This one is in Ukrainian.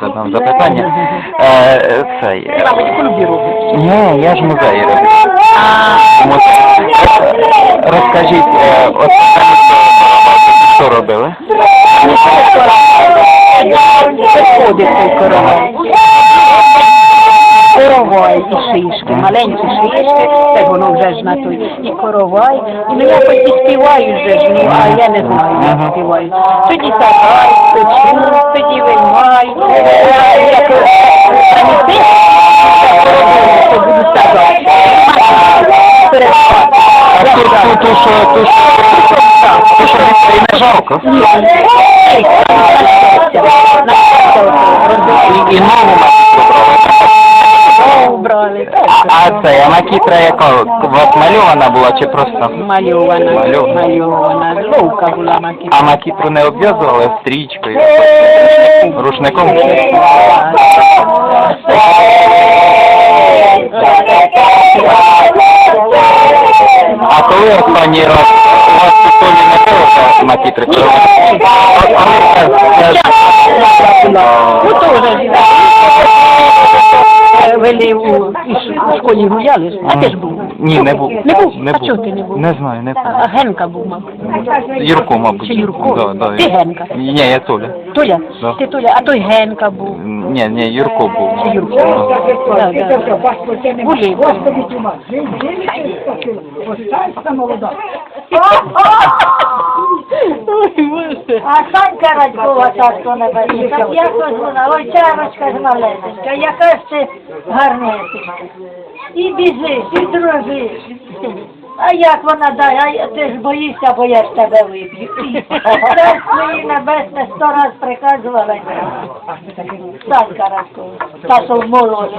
задам запитання. Е, цей. е. Ні, я ж роблю. Музей. Е, Розкажіть, е, от що робили? Виходить той коровай. Коровай і шишки, маленькі шишки, так воно вже ж на той, і коровай. І ну якось і співають вже ж, ну, а я не знаю, як співають. Тоді печу, тоді виймай, як А це, макітра яка? У вас мальована була чи просто? Мальована, Мальована. мальована, ловка була макіта. А макітру не обв'язували стрічкою? Рушником? А коли останній раз у вас у не було макітри? Коли коли це- це- Ну тоже школі гуляли, ж. а ти ж був. Ні, не був. Не був? Не а був. чого ти не був? Не знаю, не А. Генка був, мабуть. Юрко, мабуть. Чи Юрко? Да, да. Ти Генка? Ні, я Толя. Толя? Да. Ти Толя, а той Генка був. Ні, ні, Юрко був. Чи Юрко? Да, да, да. Були. А Санька Радькова, царство небесне, так якось вона, ой, чарочка ж малесенька, яка ж ти гарнесенька. І біжиш, і дружиш. А як вона дай, а ти ж боїшся, бо я ж тебе виб'ю. Царство її небесне сто раз приказувала. Санька Радькова, та що молодь.